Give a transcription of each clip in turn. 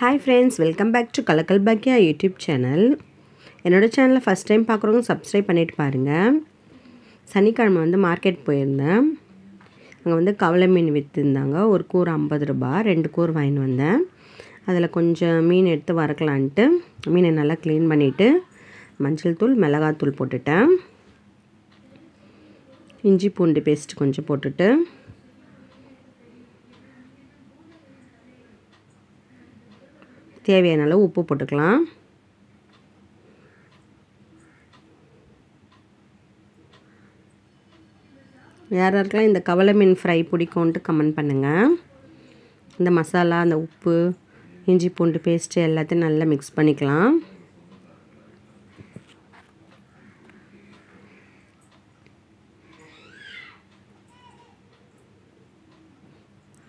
Hi friends welcome back to Kalakkal Bakkiya YouTube channel என்னோடய சேனலை first time பார்க்குறவங்க subscribe பண்ணிவிட்டு பாருங்கள் சனிக்கிழமை வந்து மார்க்கெட் போயிருந்தேன். அங்கே வந்து கவலை மீன் விற்றுருந்தாங்க ஒரு கூர் ஐம்பது ரூபா ரெண்டு கூர் வாங்கின்னு வந்தேன். அதில் கொஞ்சம் மீன் எடுத்து வறக்கலான்ட்டு மீனை நல்லா க்ளீன் பண்ணிவிட்டு மஞ்சள் தூள் மிளகாத்தூள் போட்டுட்டேன். இஞ்சி பூண்டு பேஸ்ட் கொஞ்சம் போட்டுட்டு தேவையான அளவு உப்பு போட்டுக்கலாம். யார் யாருக்கெல்லாம் இந்த கவலை மீன் ஃப்ரை பிடிக்கும்ன்ட்டு கமெண்ட் பண்ணுங்கள் இந்த மசாலா அந்த உப்பு இஞ்சி பூண்டு பேஸ்ட்டு எல்லாத்தையும் நல்லா மிக்ஸ் பண்ணிக்கலாம்.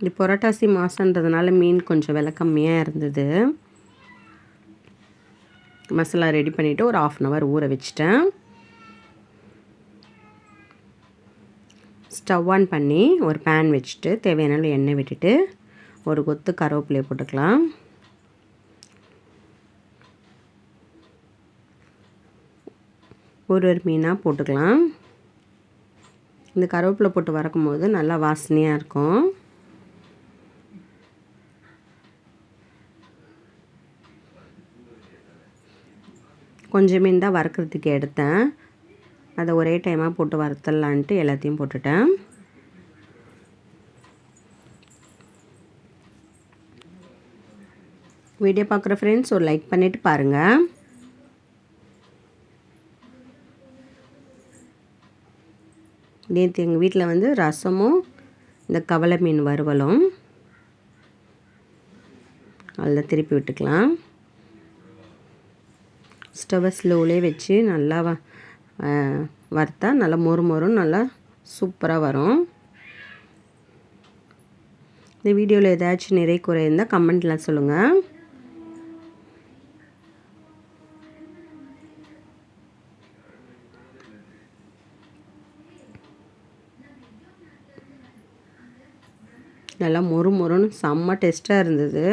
இது புரட்டாசி மாதன்றதுனால மீன் கொஞ்சம் விலை கம்மியாக இருந்தது. மசாலா ரெடி பண்ணிவிட்டு ஒரு ஆஃப் அன் ஹவர் ஊற வச்சிட்டேன். ஸ்டவ் ஆன் பண்ணி ஒரு பேன் வச்சுட்டு தேவையான அளவு எண்ணெய் விட்டுட்டு ஒரு கொத்து கருவேப்பிலையை போட்டுக்கலாம். ஒரு ஒரு மீனாக போட்டுக்கலாம். இந்த கருவேப்பிலை போட்டு வறக்கும் போது நல்லா வாசனையாக இருக்கும். கொஞ்சம் மீன் தான் வறுக்கிறதுக்கு எடுத்தேன். அதை ஒரே டைமாக போட்டு வறுத்தலான்ட்டு எல்லாத்தையும் போட்டுட்டேன். வீடியோ பார்க்குற ஃப்ரெண்ட்ஸ் ஒரு லைக் பண்ணிவிட்டு பாருங்கள் நேற்று எங்கள் வீட்டில் வந்து ரசமும் இந்த கவலை மீன் வறுவலும். அதில் திருப்பி விட்டுக்கலாம். ஸ்டவ்வை ஸ்லோவிலே வச்சு நல்லா வ வறுத்தா நல்லா மொறு மொறும் நல்லா சூப்பராக வரும். இந்த வீடியோவில் ஏதாச்சும் நிறை குறை இருந்தால் கமெண்ட்டில் சொல்லுங்கள் நல்லா மொறு மொறுன்னு செம்ம டேஸ்ட்டாக இருந்தது.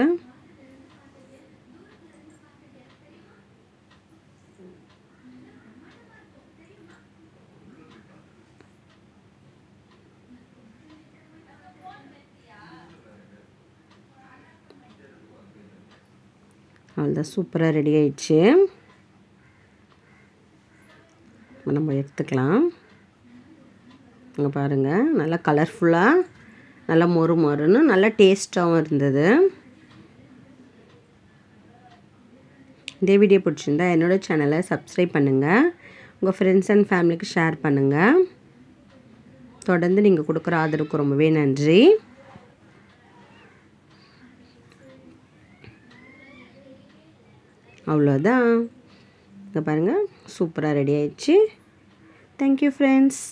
அவ்வளோதான் சூப்பராக ரெடி ஆயிடுச்சு. நம்ம எடுத்துக்கலாம். இங்கே பாருங்கள் நல்லா கலர்ஃபுல்லாக நல்லா மொறு மொறுன்னு நல்லா டேஸ்ட்டாகவும் இருந்தது. இந்த வீடியோ பிடிச்சிருந்தா என்னோடய சேனலை சப்ஸ்கிரைப் பண்ணுங்கள் உங்கள் ஃப்ரெண்ட்ஸ் அண்ட் ஃபேமிலிக்கு ஷேர் பண்ணுங்கள் தொடர்ந்து நீங்கள் கொடுக்குற ஆதரவுக்கு ரொம்பவே நன்றி. அவ்வளோதான். இங்கே பாருங்கள் சூப்பராக ரெடி ஆயிடுச்சு. Thank you friends